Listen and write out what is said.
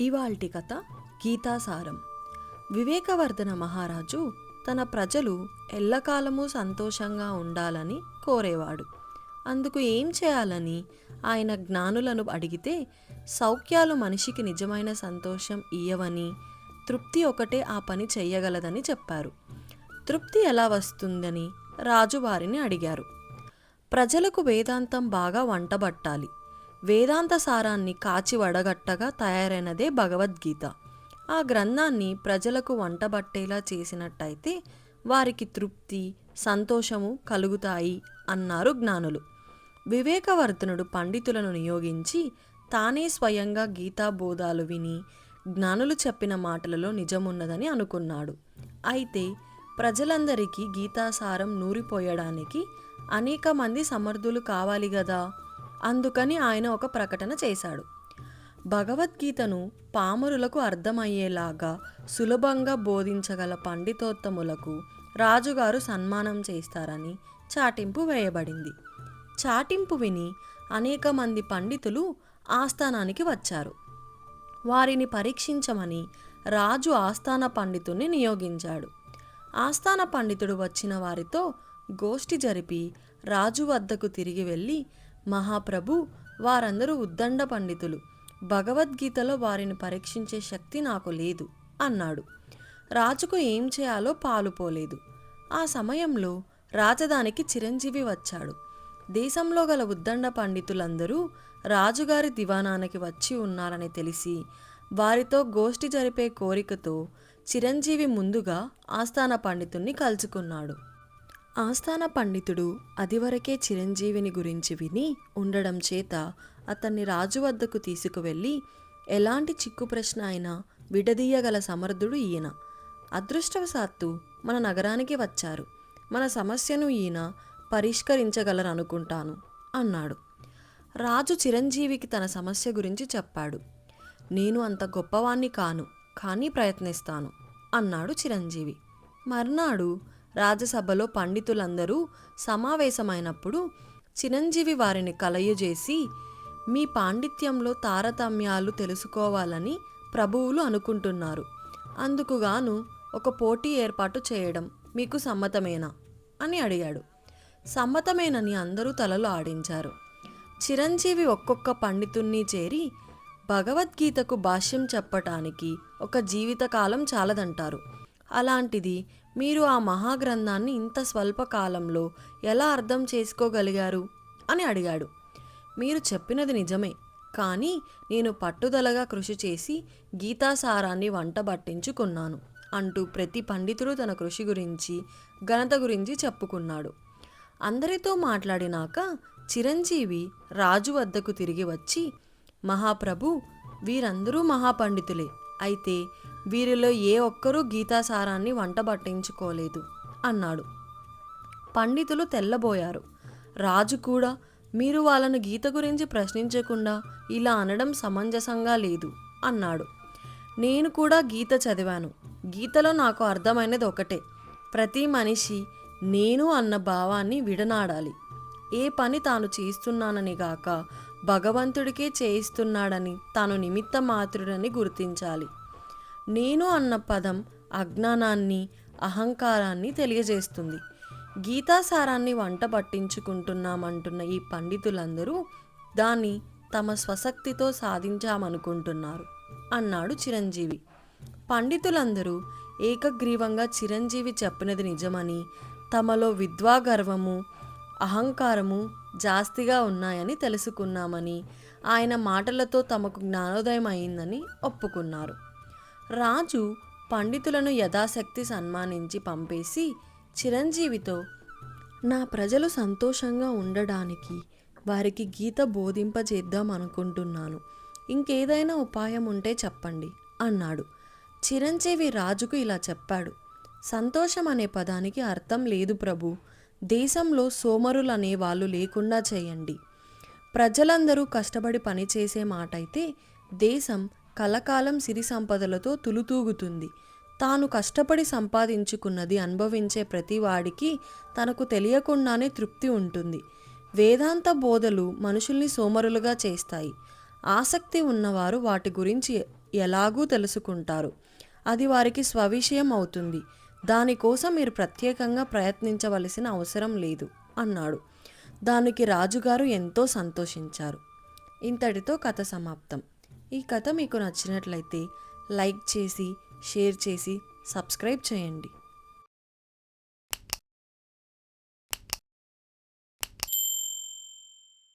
ఇవాల్టి కథ గీతాసారం. వివేకవర్ధన మహారాజు తన ప్రజలు ఎల్లకాలము సంతోషంగా ఉండాలని కోరేవాడు. అందుకు ఏం చేయాలని ఆయన జ్ఞానులను అడిగితే సౌఖ్యాలు మనిషికి నిజమైన సంతోషం ఇయ్యవని తృప్తి ఒకటే ఆ పని చెయ్యగలదని చెప్పారు. తృప్తి ఎలా వస్తుందని రాజు వారిని అడిగారు. ప్రజలకు వేదాంతం బాగా వంటబట్టాలి. వేదాంత సారాన్ని కాచి వడగట్టగా తయారైనదే భగవద్గీత. ఆ గ్రంథాన్ని ప్రజలకు వంటబట్టేలా చేసినట్టయితే వారికి తృప్తి సంతోషము కలుగుతాయి అన్నారు జ్ఞానులు. వివేకవర్ధనుడు పండితులను నియోగించి తానే స్వయంగా గీతా బోధాలు విని జ్ఞానులు చెప్పిన మాటలలో నిజమున్నదని అనుకున్నాడు. అయితే ప్రజలందరికీ గీతాసారం నూరిపోయడానికి అనేక మంది సమర్థులు కావాలి గదా? అందుకని ఆయన ఒక ప్రకటన చేశాడు. భగవద్గీతను పామరులకు అర్థమయ్యేలాగా సులభంగా బోధించగల పండితోత్తములకు రాజుగారు సన్మానం చేస్తారని చాటింపు వేయబడింది. చాటింపు విని అనేక మంది పండితులు ఆస్థానానికి వచ్చారు. వారిని పరీక్షించమని రాజు ఆస్థాన పండితుణ్ణి నియోగించాడు. ఆస్థాన పండితుడు వచ్చిన వారితో గోష్ఠి జరిపి రాజు వద్దకు తిరిగి వెళ్ళి మహాప్రభు వారందరూ ఉద్దండ పండితులు. భగవద్గీతలో వారిని పరీక్షించే శక్తి నాకు లేదు అన్నాడు. రాజుకు ఏం చేయాలో పాలుపోలేదు ఆ సమయంలో రాజధానికి చిరంజీవి వచ్చాడు. దేశంలో గల ఉద్దండ పండితులందరూ రాజుగారి దివానానికి వచ్చి ఉన్నారని తెలిసి వారితో గోష్ఠి జరిపే కోరికతో చిరంజీవి ముందుగా ఆస్థాన పండితుణ్ణి కలుసుకున్నాడు. ఆస్థాన పండితుడు అదివరకే చిరంజీవిని గురించి విని ఉండడం చేత అతన్ని రాజు వద్దకు తీసుకువెళ్ళి ఎలాంటి చిక్కు ప్రశ్న అయినా విడదీయగల సమర్థుడు ఈయన. అదృష్టవశాత్తు మన నగరానికి వచ్చారు. మన సమస్యను ఈయన పరిష్కరించగలరనుకుంటాను అన్నాడు. రాజు చిరంజీవికి తన సమస్య గురించి చెప్పాడు. నేను అంత గొప్పవాణ్ణి కాను కానీ ప్రయత్నిస్తాను అన్నాడు చిరంజీవి. మర్నాడు రాజసభలో పండితులందరూ సమావేశమైనప్పుడు చిరంజీవి వారిని కలయజేసి మీ పాండిత్యంలో తారతమ్యాలు తెలుసుకోవాలని ప్రభువులు అనుకుంటున్నారు. అందుకుగాను ఒక పోటీ ఏర్పాటు చేయడం మీకు సమ్మతమేనా అని అడిగాడు. సమ్మతమేనని అందరూ తలలు ఆడించారు. చిరంజీవి ఒక్కొక్క పండితుణ్ణి చేరి భగవద్గీతకు భాష్యం చెప్పటానికి ఒక జీవితకాలం చాలదంటారు. అలాంటిది మీరు ఆ మహాగ్రంథాన్ని ఇంత స్వల్పకాలంలో ఎలా అర్థం చేసుకోగలిగారు? అని అడిగాడు. మీరు చెప్పినది నిజమే. కానీ నేను పట్టుదలగా కృషి చేసి గీతాసారాన్ని వంట పట్టించుకున్నాను అంటూ ప్రతి పండితుడు తన కృషి గురించి ఘనత గురించి చెప్పుకున్నాడు. అందరితో మాట్లాడినాక చిరంజీవి రాజు వద్దకు తిరిగి వచ్చి మహాప్రభు వీరందరూ మహాపండితులే. అయితే వీరిలో ఏ ఒక్కరూ గీతాసారాన్ని వంట పట్టించుకోలేదు అన్నాడు. పండితులు తెల్లబోయారు. రాజు కూడా మీరు వాళ్ళను గీత గురించి ప్రశ్నించకుండా ఇలా అనడం సమంజసంగా లేదు అన్నాడు. నేను కూడా గీత చదివాను. గీతలో నాకు అర్థమైనది ఒకటే. ప్రతి మనిషి నేను అన్న భావాన్ని విడనాడాలి. ఏ పని తాను చేస్తున్నానని గాక భగవంతుడికే చేయిస్తున్నాడని తాను నిమిత్త మాత్రుడని గుర్తించాలి. నేను అన్న పదం అజ్ఞానాన్ని అహంకారాన్ని తెలియజేస్తుంది. గీతాసారాన్ని వంట పట్టించుకుంటున్నామంటున్న ఈ పండితులందరూ దాన్ని తమ స్వశక్తితో సాధించామనుకుంటున్నారు అన్నాడు చిరంజీవి. పండితులందరూ ఏకగ్రీవంగా చిరంజీవి చెప్పినది నిజమని తమలో విద్వాగర్వము అహంకారము జాస్తిగా ఉన్నాయని తెలుసుకున్నామని ఆయన మాటలతో తమకు జ్ఞానోదయం అయిందని ఒప్పుకున్నారు. రాజు పండితులను యథాశక్తి సన్మానించి పంపేసి చిరంజీవితో నా ప్రజలు సంతోషంగా ఉండడానికి వారికి గీత బోధింపజేద్దాం అనుకుంటున్నాను. ఇంకేదైనా ఉపాయం ఉంటే చెప్పండి అన్నాడు. చిరంజీవి రాజుకు ఇలా చెప్పాడు. సంతోషం అనే పదానికి అర్థం లేదు ప్రభు. దేశంలో సోమరులు వాళ్ళు లేకుండా చేయండి. ప్రజలందరూ కష్టపడి పనిచేసే మాటైతే దేశం కలకాలం సిరి సంపదలతో తులుతూగుతుంది. తాను కష్టపడి సంపాదించుకున్నది అనుభవించే ప్రతివాడికి తనకు తెలియకుండానే తృప్తి ఉంటుంది. వేదాంత బోధలు మనుషుల్ని సోమరులుగా చేస్తాయి. ఆసక్తి ఉన్నవారు వాటి గురించి ఎలాగూ తెలుసుకుంటారు. అది వారికి స్వవిషయం అవుతుంది. దానికోసం మీరు ప్రత్యేకంగా ప్రయత్నించవలసిన అవసరం లేదు అన్నాడు. దానికి రాజుగారు ఎంతో సంతోషించారు. ఇంతటితో కథ సమాప్తం. ఈ కథ మీకు నచ్చినట్లయితే లైక్ చేసి షేర్ చేసి సబ్స్క్రైబ్ చేయండి.